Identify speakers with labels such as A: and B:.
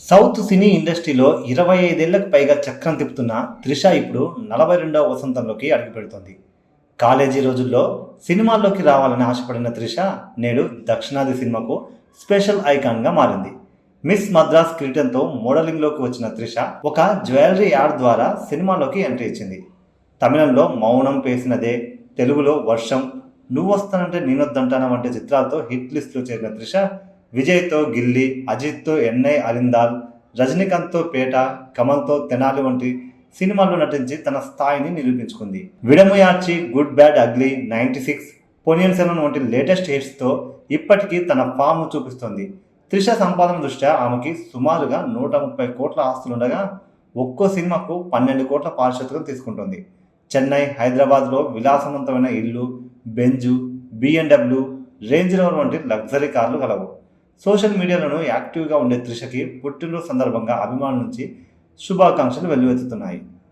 A: South సినీ ఇండస్ట్రీలో ఇరవై ఐదేళ్ళకు పైగా చక్రం తిప్పుతున్న త్రిష ఇప్పుడు నలభై రెండవ వసంతంలోకి అడుగుపెడుతోంది. కాలేజీ రోజుల్లో సినిమాల్లోకి రావాలని ఆశపడిన త్రిష నేడు దక్షిణాది సినిమాకు స్పెషల్ ఐకాన్గా మారింది. మిస్ మద్రాస్ కిరీటంతో మోడలింగ్లోకి వచ్చిన త్రిష ఒక జ్యువెలరీ యాడ్ ద్వారా సినిమాలోకి ఎంట్రీ ఇచ్చింది. తమిళంలో మౌనం పేసినదే తెలుగులో వర్షం నువ్వు వస్తానంటే నేనొద్దంటానా వంటి చిత్రాలతో హిట్ లిస్టులో చేరిన త్రిష విజయ్తో గిల్లీ అజిత్తో ఎన్ఐ అరిందాల్ రజనీకాంత్తో పేట కమల్తో తెనాలి వంటి సినిమాల్లో నటించి తన స్థాయిని నిరూపించుకుంది. విడమయార్చి good bad ugly ninety six Ponniyin Selvan వంటి లేటెస్ట్ హిట్స్తో ఇప్పటికీ తన ఫామ్ చూపిస్తోంది. త్రిష సంపాదన దృష్ట్యా ఆమెకి సుమారుగా నూట ముప్పై కోట్ల ఆస్తులుండగా ఒక్కో సినిమాకు పన్నెండు కోట్ల పారితోషికం తీసుకుంటుంది. చెన్నై హైదరాబాద్లో విలాసవంతమైన ఇల్లు బెంజు బిఎండబ్ల్యూ రేంజ్ రోవర్ వంటి లగ్జరీ కార్లు కలవు. సోషల్ మీడియాలోనూ యాక్టివ్గా ఉండే త్రిషకి పుట్టినరోజు సందర్భంగా అభిమానుల నుంచి శుభాకాంక్షలు వెల్లువెత్తుతున్నాయి.